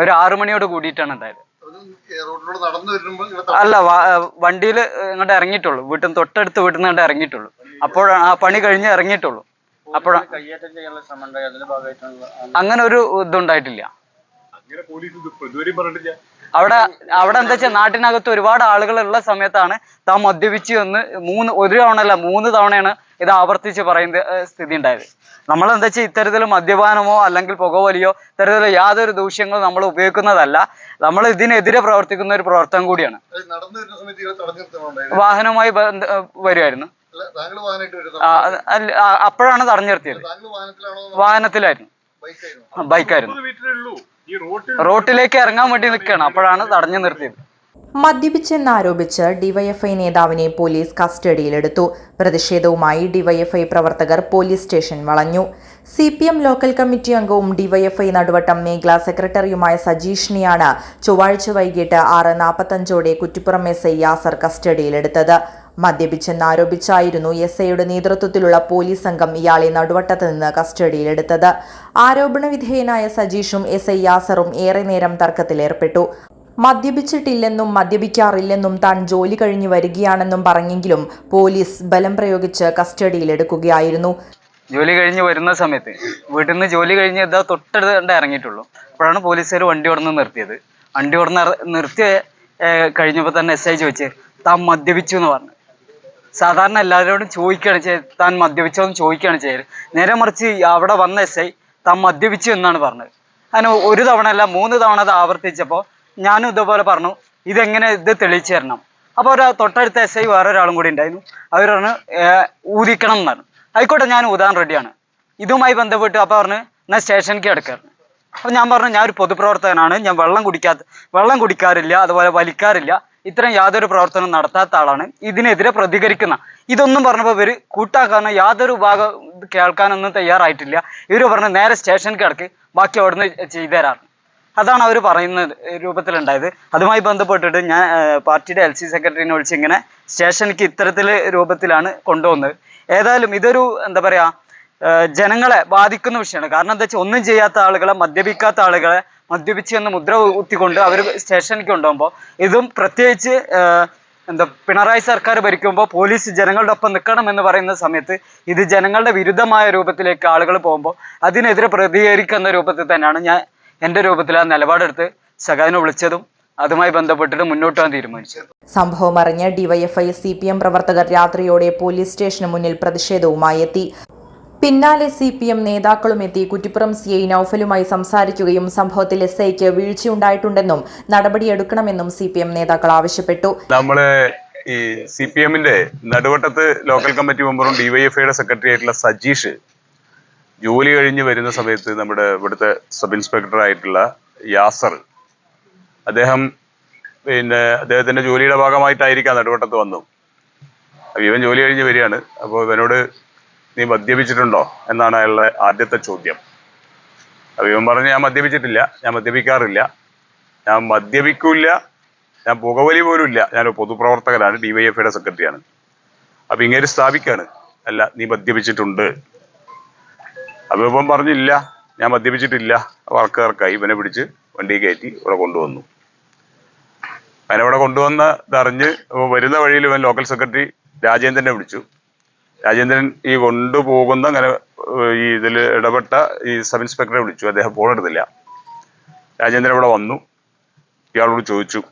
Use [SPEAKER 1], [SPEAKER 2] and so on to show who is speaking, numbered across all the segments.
[SPEAKER 1] ഒരു ആറു മണിയോട് കൂടിയിട്ടാണ് ഉണ്ടായത്
[SPEAKER 2] അത് ഈ നടന്നു വരുമ്പോൾ ഇങ്ങനെ
[SPEAKER 1] അല്ല വണ്ടിയിൽ ഇങ്ങോട്ട് ഇറങ്ങിയിട്ടുള്ളൂ. വീട്ടിൽ നിന്ന് തൊട്ടടുത്ത് വീട്ടിൽ നിന്ന് ഇങ്ങോട്ട് ഇറങ്ങിയിട്ടുള്ളൂ. അപ്പോഴാണ് ആ പണി കഴിഞ്ഞ് ഇറങ്ങിയിട്ടുള്ളൂ. അപ്പോഴാണ് അങ്ങനെ ഒരു ഇതുണ്ടായിട്ടില്ല. അവിടെ അവിടെ എന്താ വെച്ചാൽ നാട്ടിനകത്ത് ഒരുപാട് ആളുകൾ ഉള്ള സമയത്താണ് താൻ മദ്യപിച്ച് വന്ന് മൂന്ന് ഒരു തവണല്ല മൂന്ന് തവണയാണ് ഇത് ആവർത്തിച്ച് പറയുന്ന സ്ഥിതി ഉണ്ടായത്. നമ്മൾ എന്താ വെച്ചാൽ ഇത്തരത്തിൽ മദ്യപാനമോ അല്ലെങ്കിൽ പുകവലിയോ ഇത്തരത്തിലുള്ള യാതൊരു ദൂഷ്യങ്ങളും നമ്മൾ ഉപയോഗിക്കുന്നതല്ല. നമ്മൾ ഇതിനെതിരെ പ്രവർത്തിക്കുന്ന ഒരു പ്രവർത്തനം കൂടിയാണ്. വാഹനവുമായി വരുമായിരുന്നു അപ്പോഴാണ് തടഞ്ഞു നിർത്തിയത്.
[SPEAKER 2] വാഹനത്തിലാണോ
[SPEAKER 1] വാഹനത്തിലായിരുന്നു.
[SPEAKER 2] ബൈക്കായിരുന്നു?
[SPEAKER 1] റോട്ടിലേക്ക് ഇറങ്ങാൻ വേണ്ടി നിൽക്കുകയാണ്. അപ്പോഴാണ് തടഞ്ഞു നിർത്തിയത്.
[SPEAKER 3] മദ്യപിച്ചെന്നാരോപിച്ച് ഡിവൈഎഫ്ഐ നേതാവിനെ പോലീസ് കസ്റ്റഡിയിലെടുത്തു. പ്രതിഷേധവുമായി ഡിവൈഎഫ്ഐ പ്രവർത്തകർ പോലീസ് സ്റ്റേഷൻ വളഞ്ഞു. C P M local committee അംഗവും ഡിവൈഎഫ്ഐ നടുവട്ടം മേഖലാ സെക്രട്ടറിയുമായ സജീഷിനെയാണ് ചൊവ്വാഴ്ച വൈകിട്ട് ആറ് നാൽപ്പത്തഞ്ചോടെ കുറ്റിപ്പുറം എസ് ഐ യാസർ കസ്റ്റഡിയിലെടുത്തത്. മദ്യപിച്ചെന്നാരോപിച്ചായിരുന്നു എസ് ഐയുടെ നേതൃത്വത്തിലുള്ള പോലീസ് സംഘം ഇയാളെ നടുവട്ടത്ത് നിന്ന് കസ്റ്റഡിയിലെടുത്തത്. ആരോപണ വിധേയനായ സജീഷും എസ് ഐ യാസറും ഏറെ നേരം തർക്കത്തിലേർപ്പെട്ടു. മദ്യപിച്ചിട്ടില്ലെന്നും മദ്യപിക്കാറില്ലെന്നും താൻ ജോലി കഴിഞ്ഞു വരികയാണെന്നും പറഞ്ഞെങ്കിലും പോലീസ് ബലം പ്രയോഗിച്ച് കസ്റ്റഡിയിലെടുക്കുകയായിരുന്നു.
[SPEAKER 1] ജോലി കഴിഞ്ഞ് വരുന്ന സമയത്ത് വീട്ടിൽ നിന്ന് ജോലി കഴിഞ്ഞ് ഇതാ തൊട്ടടുത്ത് ഇറങ്ങിയിട്ടുള്ളൂ. അപ്പോഴാണ് പോലീസുകാർ വണ്ടി ഉടന്ന് നിർത്തിയത്. വണ്ടി ഉടന്ന് നിർത്തി കഴിഞ്ഞപ്പോൾ തന്നെ എസ് ഐ ചോദിച്ചേ താൻ മദ്യപിച്ചു എന്ന് പറഞ്ഞു. സാധാരണ എല്ലാവരോടും ചോദിക്കുകയാണ് ചെയ്ത് താൻ മദ്യപിച്ചോ എന്ന് ചോദിക്കുകയാണ് ചെയ്തത് നേരെ മറിച്ച് അവിടെ വന്ന എസ് ഐ താൻ മദ്യപിച്ചു എന്നാണ് പറഞ്ഞത്. അതിന് ഒരു തവണ അല്ല മൂന്ന് തവണ അത് ആവർത്തിച്ചപ്പോൾ ഞാനും ഇതുപോലെ പറഞ്ഞു ഇതെങ്ങനെ ഇത് തെളിയിച്ചു തരണം? അപ്പോൾ ഒരു തൊട്ടടുത്ത എസ് ഐ വേറൊരാളും കൂടി ഉണ്ടായിരുന്നു. അവർ പറഞ്ഞു "ഏർ, ഊതിക്കണം എന്നാണ്. ആയിക്കോട്ടെ ഞാൻ ഊതാൻ റെഡിയാണ്. ഇതുമായി ബന്ധപ്പെട്ട് അപ്പോൾ പറഞ്ഞു ഞാൻ സ്റ്റേഷനിലേക്ക് കിടക്കാറുണ്ട് അപ്പോൾ ഞാൻ പറഞ്ഞു ഞാൻ ഒരു പൊതുപ്രവർത്തകനാണ് ഞാൻ വെള്ളം കുടിക്കാത്ത വെള്ളം കുടിക്കാറില്ല അതുപോലെ വലിക്കാറില്ല. ഇത്തരം യാതൊരു പ്രവർത്തനം നടത്താത്ത ആളാണ്. ഇതിനെതിരെ പ്രതികരിക്കുന്ന ഇതൊന്നും പറഞ്ഞപ്പോൾ ഇവർ കൂട്ടാക്കാൻ യാതൊരു ഭാഗം കേൾക്കാനൊന്നും തയ്യാറായിട്ടില്ല. ഇവർ പറഞ്ഞ് നേരെ സ്റ്റേഷൻ കിടക്ക് ബാക്കി അവിടുന്ന് ചെയ്തു തരാറ് അതാണ് അവർ പറയുന്ന രൂപത്തിലുണ്ടായത്. അതുമായി ബന്ധപ്പെട്ടിട്ട് ഞാൻ പാർട്ടിയുടെ എൽ സി സെക്രട്ടറിനെ വിളിച്ച് ഇങ്ങനെ സ്റ്റേഷനിലേക്ക് ഇത്തരത്തിൽ രൂപത്തിലാണ് കൊണ്ടുവന്നത്. ഏതായാലും ഇതൊരു എന്താ പറയുക ജനങ്ങളെ ബാധിക്കുന്ന വിഷയമാണ്. കാരണം എന്താ വെച്ചാൽ ഒന്നും ചെയ്യാത്ത ആളുകളെ മദ്യപിക്കാത്ത ആളുകളെ മദ്യപിച്ച് എന്ന് മുദ്ര കുത്തിക്കൊണ്ട് അവർ സ്റ്റേഷനിലേക്ക് കൊണ്ടുപോകുമ്പോൾ ഇതും പ്രത്യേകിച്ച് എന്താ പിണറായി സർക്കാർ ഭരിക്കുമ്പോൾ പോലീസ് ജനങ്ങളുടെ ഒപ്പം നിൽക്കണം എന്ന് പറയുന്ന സമയത്ത് ഇത് ജനങ്ങളുടെ വിരുദ്ധമായ രൂപത്തിലേക്ക് ആളുകൾ പോകുമ്പോൾ അതിനെതിരെ പ്രതികരിക്കുന്ന രൂപത്തിൽ തന്നെയാണ് ഞാൻ എന്റെ രൂപത്തിൽ ആ നിലപാടെടുത്ത് സഖാവിനെ വിളിച്ചതും അതുമായി ബന്ധപ്പെട്ടിട്ട് മുന്നോട്ട് തീരുമാനിച്ചത്.
[SPEAKER 3] സംഭവം അറിഞ്ഞ് ഡിവൈഎഫ്ഐ സി പി എം പ്രവർത്തകർ രാത്രിയോടെ പോലീസ് സ്റ്റേഷന് മുന്നിൽ പ്രതിഷേധവുമായി എത്തി. പിന്നാലെ സി പി എം നേതാക്കളും എത്തി. കുറ്റിപ്പുറം സി ഐ നൌഫലുമായി സംസാരിക്കുകയും സംഭവത്തിൽ എസ് ഐക്ക് വീഴ്ചയുണ്ടായിട്ടുണ്ടെന്നും നടപടിയെടുക്കണമെന്നും സി പി എം നേതാക്കൾ ആവശ്യപ്പെട്ടു.
[SPEAKER 4] നമ്മൾ ഈ സി പി എമ്മിന്റെ നടുവട്ടത്ത് ലോക്കൽ കമ്മിറ്റി മെമ്പറും ഡിവൈഎഫ്ഐയുടെ സെക്രട്ടറി ആയിട്ടുള്ള സജീഷ് ജോലി കഴിഞ്ഞ് വരുന്ന സമയത്ത് നമ്മുടെ ഇവിടുത്തെ സബ് ഇൻസ്പെക്ടർ ആയിട്ടുള്ള യാസർ അദ്ദേഹം പിന്നെ അദ്ദേഹത്തിന്റെ ജോലിയുടെ ഭാഗമായിട്ടായിരിക്കാം നടുവട്ടത്ത് വന്നു. ഇവൻ ജോലി കഴിഞ്ഞ് വരികയാണ്. അപ്പോൾ ഇവനോട് നീ മദ്യപിച്ചിട്ടുണ്ടോ? എന്നാണ് അയാളുടെ ആദ്യത്തെ ചോദ്യം. അപ്പൊ ഇവൻ പറഞ്ഞു ഞാൻ മദ്യപിച്ചിട്ടില്ല ഞാൻ മദ്യപിക്കാറില്ല. ഞാൻ മദ്യപിക്കൂല ഞാൻ പുകവലി പോലും ഇല്ല ഞാനൊരു പൊതുപ്രവർത്തകനാണ് ഡിവൈഎഫ്ഐയുടെ സെക്രട്ടറിയാണ് അപ്പൊ ഇങ്ങനെ സ്ഥാപിക്കാണ്. അല്ല നീ മദ്യപിച്ചിട്ടുണ്ട്. അപ്പൊ ഇപ്പം പറഞ്ഞില്ല ഞാൻ മദ്യപിച്ചിട്ടില്ല. വർക്കുകാർക്കായി ഇവനെ പിടിച്ച് വണ്ടി കയറ്റി ഇവിടെ കൊണ്ടുവന്നു. അവനെ ഇവിടെ കൊണ്ടുവന്ന വരുന്ന വഴിയിൽ ഇവൻ ലോക്കൽ സെക്രട്ടറി രാജേന്ദ്രനെ വിളിച്ചു. രാജേന്ദ്രൻ ഈ കൊണ്ടുപോകുന്ന അങ്ങനെ ഈ ഇതിൽ ഇടപെട്ട ഈ സബ് ഇൻസ്പെക്ടറെ വിളിച്ചു. അദ്ദേഹം ഫോൺ എടുത്തില്ല. രാജേന്ദ്രൻ ഇവിടെ വന്നു. ഇയാളോട് ചോദിച്ചു.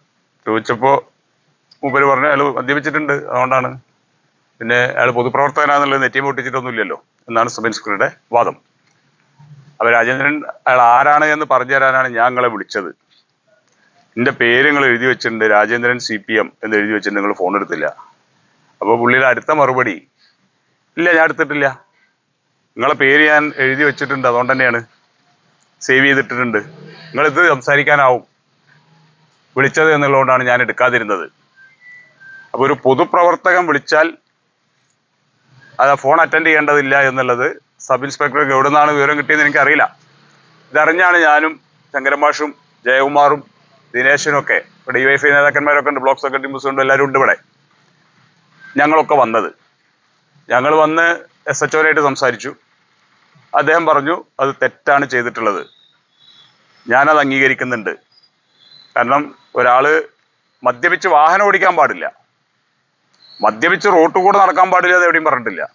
[SPEAKER 4] ചോദിച്ചപ്പോൾ മൂപ്പര് പറഞ്ഞു അയാൾ മദ്യപിച്ചിട്ടുണ്ട്. അതുകൊണ്ടാണ്. പിന്നെ അയാൾ പൊതുപ്രവർത്തകനാന്നുള്ളത് നെറ്റിയും പൊട്ടിച്ചിട്ടൊന്നുമില്ലല്ലോ. എന്നാണ് സബ് ഇൻസ്പെക്ടറുടെ വാദം. അപ്പൊ രാജേന്ദ്രൻ അയാൾ ആരാണ് എന്ന് പറഞ്ഞു തരാനാണ് ഞാൻ നിങ്ങളെ വിളിച്ചത്. എന്റെ പേര് നിങ്ങൾ എഴുതി വെച്ചിട്ടുണ്ട്. രാജേന്ദ്രൻ സി പി എം എന്ന് എഴുതി വെച്ചിട്ടുണ്ട്. നിങ്ങൾ ഫോൺ എടുത്തില്ല. അപ്പോൾ പുള്ളിയുടെ അടുത്ത മറുപടി ഇല്ല ഞാൻ എടുത്തിട്ടില്ല. നിങ്ങളെ പേര് ഞാൻ എഴുതി വെച്ചിട്ടുണ്ട് അതുകൊണ്ട് തന്നെയാണ് സേവ് ചെയ്തിട്ടിട്ടുണ്ട്. നിങ്ങളിത് സംസാരിക്കാനാവും. വിളിച്ചത് എന്നുള്ളതുകൊണ്ടാണ് ഞാൻ എടുക്കാതിരുന്നത്. അപ്പോൾ ഒരു പൊതുപ്രവർത്തകൻ വിളിച്ചാൽ അത് ഫോൺ അറ്റൻഡ് ചെയ്യേണ്ടതില്ല എന്നുള്ളത് സബ് ഇൻസ്പെക്ടർക്ക് എവിടെ നിന്നാണ് വിവരം കിട്ടിയെന്ന് എനിക്കറിയില്ല. ഇതറിഞ്ഞാണ് ഞാനും ശങ്കരമാഷും ജയകുമാറും ദിനേശനും ഒക്കെ ഇവിടെ ഡി വൈഫ് നേതാക്കന്മാരൊക്കെ ഉണ്ട് ബ്ലോക്ക് സെക്രട്ടറി മുസുണ്ട് എല്ലാവരും ഉണ്ട് ഇവിടെ. ഞങ്ങളൊക്കെ വന്നത്. ഞങ്ങൾ വന്ന് എസ് എച്ച് ഒരായിട്ട് സംസാരിച്ചു. അദ്ദേഹം പറഞ്ഞു അത് തെറ്റാണ് ചെയ്തിട്ടുള്ളത്. ഞാനത് അംഗീകരിക്കുന്നുണ്ട്. കാരണം ഒരാൾ മദ്യപിച്ച് വാഹനം ഓടിക്കാൻ പാടില്ല. മദ്യപിച്ച് റോട്ട് കൂടെ നടക്കാൻ പാടില്ല അത് എവിടെയും പറഞ്ഞിട്ടില്ല.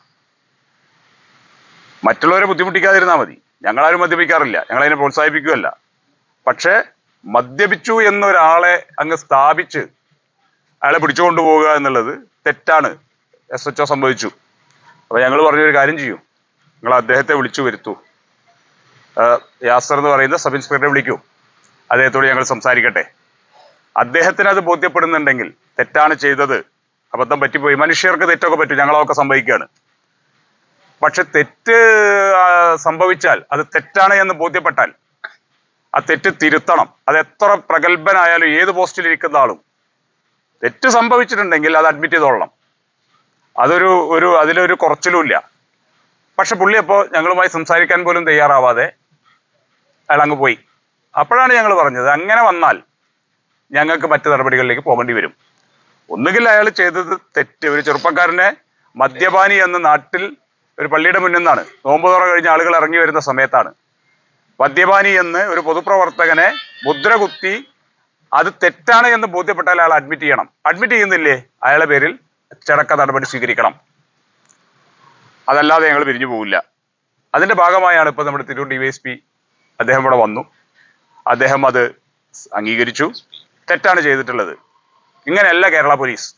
[SPEAKER 4] മറ്റുള്ളവരെ ബുദ്ധിമുട്ടിക്കാതിരുന്നാൽ മതി. ഞങ്ങളാരും മദ്യപിക്കാറില്ല. ഞങ്ങളതിനെ പ്രോത്സാഹിപ്പിക്കുകയല്ല. പക്ഷേ മദ്യപിച്ചു എന്നൊരാളെ അങ്ങ് സ്ഥാപിച്ച് അയാളെ പിടിച്ചുകൊണ്ടുപോകുക എന്നുള്ളത് തെറ്റാണ്. എസ് എച്ച് ഒ സംഭവിച്ചു. അപ്പോൾ ഞങ്ങൾ പറഞ്ഞൊരു കാര്യം ചെയ്യൂ. നിങ്ങൾ അദ്ദേഹത്തെ വിളിച്ചു വരുത്തൂ. യാസർ എന്ന് പറയുന്ന സബ് ഇൻസ്പെക്ടറെ വിളിക്കൂ. അദ്ദേഹത്തോട് ഞങ്ങൾ സംസാരിക്കട്ടെ. അദ്ദേഹത്തിന് അത് ബോധ്യപ്പെടുന്നുണ്ടെങ്കിൽ തെറ്റാണ് ചെയ്തത്. അബദ്ധം പറ്റിപ്പോയി. മനുഷ്യർക്ക് തെറ്റൊക്കെ പറ്റും. ഞങ്ങളൊക്കെ സംഭവിക്കുകയാണ്. പക്ഷെ തെറ്റ് സംഭവിച്ചാൽ അത് തെറ്റാണ് എന്ന് ബോധ്യപ്പെട്ടാൽ ആ തെറ്റ് തിരുത്തണം. അത് എത്ര പ്രഗത്ഭനായാലും ഏത് പോസ്റ്റിൽ ഇരിക്കുന്ന ആളും തെറ്റ് സംഭവിച്ചിട്ടുണ്ടെങ്കിൽ അത് അഡ്മിറ്റ് ചെയ്തോളണം. അതൊരു ഒരു അതിലൊരു കുറച്ചിലുമില്ല. പക്ഷെ പുള്ളി അപ്പോൾ ഞങ്ങളുമായി സംസാരിക്കാൻ പോലും തയ്യാറാവാതെ അയാൾ അങ്ങ് പോയി. അപ്പോഴാണ് ഞങ്ങൾ പറഞ്ഞത് അങ്ങനെ വന്നാൽ ഞങ്ങൾക്ക് മറ്റു നടപടികളിലേക്ക് പോകേണ്ടി വരും. ഒന്നുകിൽ അയാൾ ചെയ്തത് തെറ്റ്. ഒരു ചെറുപ്പക്കാരനെ മദ്യപാനി എന്ന നാട്ടിൽ ഒരു പള്ളിയുടെ മുന്നിൽ നിന്നാണ് നോമ്പ് തുറ കഴിഞ്ഞ ആളുകൾ ഇറങ്ങി വരുന്ന സമയത്താണ്. മദ്യപാനി എന്ന് ഒരു പൊതുപ്രവർത്തകനെ മുദ്ര കുത്തി അത് തെറ്റാണ് എന്ന് ബോധ്യപ്പെട്ടാൽ അയാൾ അഡ്മിറ്റ് ചെയ്യണം. അഡ്മിറ്റ് ചെയ്യുന്നില്ലേ? അയാളുടെ പേരിൽ അച്ചടക്ക നടപടി സ്വീകരിക്കണം. അതല്ലാതെ ഞങ്ങൾ പിരിഞ്ഞു പോവില്ല. അതിന്റെ ഭാഗമായാണ് ഇപ്പോൾ നമ്മുടെ തിരൂർ ഡിവൈഎസ്പി അദ്ദേഹം ഇവിടെ വന്നു. അദ്ദേഹം അത് അംഗീകരിച്ചു. തെറ്റാണ് ചെയ്തിട്ടുള്ളത്. ഇങ്ങനെയല്ല കേരള പോലീസ്.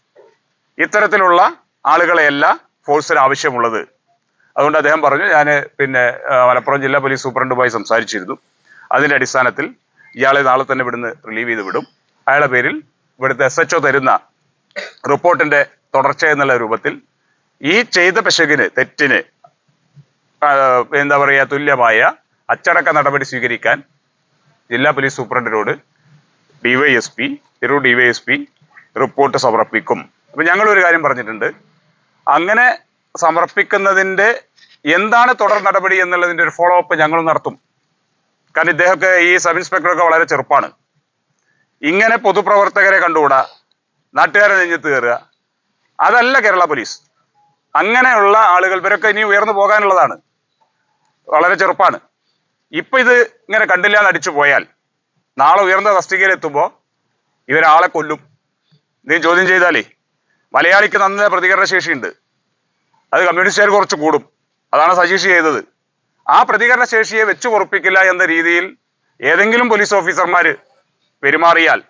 [SPEAKER 4] ഇത്തരത്തിലുള്ള ആളുകളെയല്ല ഫോഴ്സിന് ആവശ്യമുള്ളത്. അതുകൊണ്ട് അദ്ദേഹം പറഞ്ഞു ഞാൻ പിന്നെ മലപ്പുറം ജില്ലാ പോലീസ് സൂപ്രണ്ടുമായി സംസാരിച്ചിരുന്നു. അതിന്റെ അടിസ്ഥാനത്തിൽ ഇയാളെ നാളെ തന്നെ ഇവിടുന്ന് റിലീവ് ചെയ്ത് വിടും. അയാളുടെ പേരിൽ ഇവിടുത്തെ എസ് തരുന്ന റിപ്പോർട്ടിന്റെ തുടർച്ച എന്നുള്ള രൂപത്തിൽ ഈ ചെയ്ത പിശകിന് തെറ്റിന് എന്താ പറയുക തുല്യമായ അച്ചടക്ക നടപടി സ്വീകരിക്കാൻ ജില്ലാ പോലീസ് സൂപ്രണ്ടിനോട് ഡിവൈഎസ്പി തിരൂർ ഡിവൈഎസ്പി റിപ്പോർട്ട് സമർപ്പിക്കും. അപ്പൊ ഞങ്ങൾ ഒരു കാര്യം പറഞ്ഞിട്ടുണ്ട്. അങ്ങനെ സമർപ്പിക്കുന്നതിന്റെ എന്താണ് തുടർ നടപടി എന്നുള്ളതിന്റെ ഒരു ഫോളോ അപ്പ് ഞങ്ങൾ നടത്തും. കാരണം ഇദ്ദേഹമൊക്കെ ഈ സബ് ഇൻസ്പെക്ടറൊക്കെ വളരെ ചെറുപ്പാണ്. ഇങ്ങനെ പൊതുപ്രവർത്തകരെ കണ്ടുകൂടാ? നാട്ടുകാരെ നെഞ്ഞത്ത് കയറുക? അതല്ല കേരള പോലീസ്. അങ്ങനെയുള്ള ആളുകൾ ഇവരൊക്കെ ഇനി ഉയർന്നു പോകാനുള്ളതാണ്. വളരെ ചെറുപ്പാണ്. ഇപ്പൊ ഇത് ഇങ്ങനെ കണ്ടില്ല എന്ന് അടിച്ചു പോയാൽ നാളെ ഉയർന്ന തസ്തികയിൽ എത്തുമ്പോൾ ഇവരാളെ കൊല്ലും. നീ ചോദ്യം ചെയ്താലേ മലയാളിക്ക് നന്ന പ്രതികരണ ശേഷിയുണ്ട് അത് കമ്മ്യൂണിസ്റ്റുകാർ കുറച്ച് കൂടും. അതാണ് സജീഷ് ചെയ്തത്. ആ പ്രതികരണ ശേഷിയെ വെച്ചു പൊറപ്പിക്കില്ല എന്ന രീതിയിൽ ഏതെങ്കിലും പോലീസ് ഓഫീസർമാര് പെരുമാറിയാൽ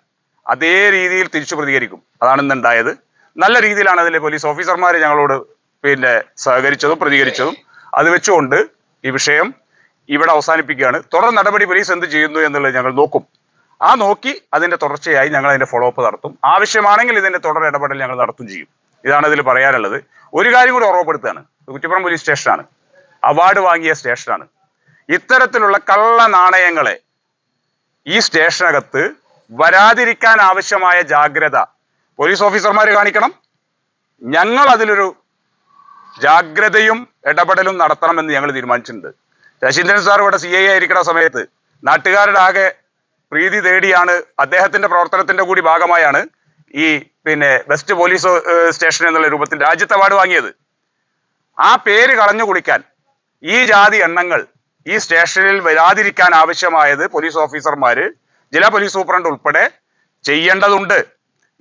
[SPEAKER 4] അതേ രീതിയിൽ തിരിച്ചു പ്രതികരിക്കും. അതാണ് ഇന്നുണ്ടായത്. നല്ല രീതിയിലാണ് അതിലെ പോലീസ് ഓഫീസർമാർ ഞങ്ങളോട് പിന്നെ സഹകരിച്ചതും പ്രതികരിച്ചതും. അത് വെച്ചുകൊണ്ട് ഈ വിഷയം ഇവിടെ അവസാനിപ്പിക്കുകയാണ്. തുടർ നടപടി പോലീസ് എന്ത് ചെയ്യുന്നു എന്നുള്ളത് ഞങ്ങൾ നോക്കും. ആ നോക്കി അതിന്റെ തുടർച്ചയായി ഞങ്ങൾ അതിന്റെ ഫോളോ അപ്പ് നടത്തും. ആവശ്യമാണെങ്കിൽ ഇതിന്റെ തുടർ ഇടപെടൽ ഞങ്ങൾ നടത്തും ചെയ്യും. ഇതാണ് ഇതിൽ പറയാനുള്ളത്. ഒരു കാര്യം കൂടി ഓർമ്മപ്പെടുത്തുകയാണ്. കുറ്റിപ്പുറം പോലീസ് സ്റ്റേഷനാണ് അവാർഡ് വാങ്ങിയ സ്റ്റേഷനാണ് ഇത്തരത്തിലുള്ള കള്ള നാണയങ്ങളെ ഈ സ്റ്റേഷനകത്ത് വരാതിരിക്കാൻ ആവശ്യമായ ജാഗ്രത പോലീസ് ഓഫീസർമാർ കാണിക്കണം. ഞങ്ങൾ അതിലൊരു ജാഗ്രതയും ഇടപെടലും നടത്തണമെന്ന് ഞങ്ങൾ തീരുമാനിച്ചിട്ടുണ്ട്. ശശീന്ദ്രൻ സാർ ഇവിടെ സി ഐ ആയിരിക്കുന്ന സമയത്ത് നാട്ടുകാരുടെ ആകെ പ്രീതി തേടിയാണ് അദ്ദേഹത്തിന്റെ പ്രവർത്തനത്തിന്റെ കൂടി ഭാഗമായാണ് ഈ പിന്നെ വെസ്റ്റ് പോലീസ് സ്റ്റേഷൻ എന്നുള്ള രൂപത്തിൽ രാജ്യത്തെ അവാർഡ് വാങ്ങിയത്. ആ പേര് കളഞ്ഞു കുടിക്കാൻ ഈ ജാതി എണ്ണങ്ങൾ ഈ സ്റ്റേഷനിൽ വരാതിരിക്കാൻ ആവശ്യമായത് പോലീസ് ഓഫീസർമാര് ജില്ലാ പോലീസ് സൂപ്രണ്ട് ഉൾപ്പെടെ ചെയ്യേണ്ടതുണ്ട്.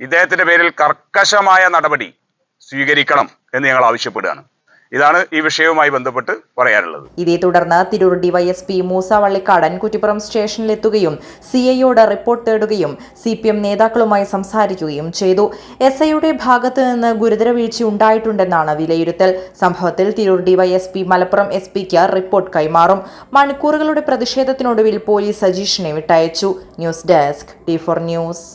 [SPEAKER 4] ഇദ്ദേഹത്തിന്റെ പേരിൽ കർക്കശമായ നടപടി സ്വീകരിക്കണം എന്ന് ഞങ്ങൾ ആവശ്യപ്പെടുകയാണ്. ഇതാണ് ഈ വിഷയവുമായി ബന്ധപ്പെട്ട് പറയാനുള്ളത്.
[SPEAKER 3] ഇതേ തുടർന്ന് തിരൂർ ഡിവൈഎസ്പി മൂസ വള്ളിക്കാടൻ കുറ്റിപ്പുറം സ്റ്റേഷനിലെത്തുകയും സി ഐയോട് റിപ്പോർട്ട് തേടുകയും സി പി എം നേതാക്കളുമായി സംസാരിക്കുകയും ചെയ്തു. എസ് ഐയുടെ ഭാഗത്ത് നിന്ന് ഗുരുതര വീഴ്ച ഉണ്ടായിട്ടുണ്ടെന്നാണ് വിലയിരുത്തൽ. സംഭവത്തിൽ തിരൂർ ഡിവൈഎസ്പി മലപ്പുറം എസ് പിക്ക് റിപ്പോർട്ട് കൈമാറും. മണിക്കൂറുകളുടെ പ്രതിഷേധത്തിനൊടുവിൽ പോലീസ് സജീഷിനെ വിട്ടയച്ചു. News desk T four news.